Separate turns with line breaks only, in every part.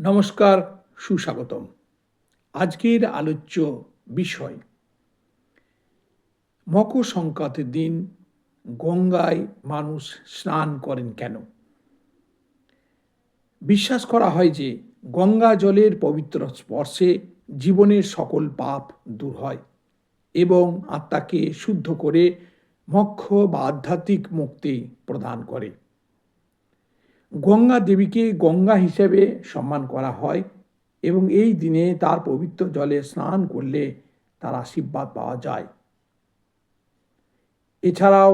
নমস্কার, সুস্বাগতম। আজকের আলোচ্য বিষয় মকর সংক্রান্তির দিন গঙ্গায় মানুষ স্নান করেন কেন? বিশ্বাস করা হয় যে গঙ্গা জলের পবিত্র স্পর্শে জীবনের সকল পাপ দূর হয় এবং আত্মাকে শুদ্ধ করে, মক্ষ বা আধ্যাত্মিক মুক্তি প্রদান করে। গঙ্গা দেবীকে গঙ্গা হিসেবে সম্মান করা হয় এবং এই দিনে তার পবিত্র জলে স্নান করলে তার আশীর্বাদ পাওয়া যায়। এছাড়াও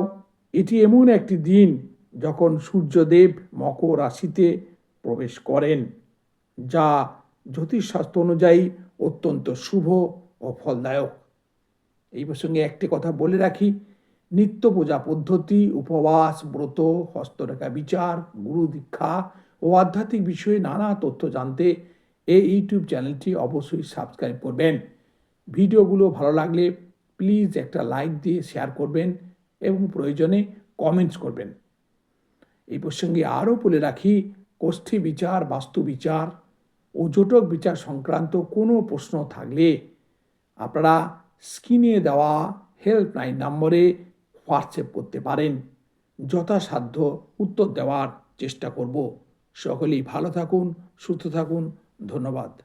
এটি এমন একটি দিন যখন সূর্যদেব মকর রাশিতে প্রবেশ করেন, যা জ্যোতিষশাস্ত্র অনুযায়ী অত্যন্ত শুভ ও ফলদায়ক। এই প্রসঙ্গে একটি কথা বলে রাখি নিত্য পূজা পদ্ধতি, উপবাস, ব্রত, হস্তরেখা বিচার, গুরু দীক্ষা ও আধ্যাত্মিক বিষয়ে নানা তথ্য জানতে এই ইউটিউব চ্যানেলটি অবশ্যই সাবস্ক্রাইব করবেন। ভিডিওগুলো ভালো লাগলে প্লিজ একটা লাইক দিয়ে শেয়ার করবেন এবং প্রয়োজনে কমেন্টস করবেন। এই প্রসঙ্গে আরও বলে রাখি কোষ্ঠী বিচার, বাস্তু বিচার ও জোটক বিচার সংক্রান্ত কোনো প্রশ্ন থাকলে আপনারা স্ক্রিনে দেওয়া হেল্পলাইন নম্বরে হোয়াটসঅ্যাপ করতে পারেন। যথাসাধ্য উত্তর দেওয়ার চেষ্টা করব। সকলেই ভালো থাকুন সুস্থ থাকুন। ধন্যবাদ।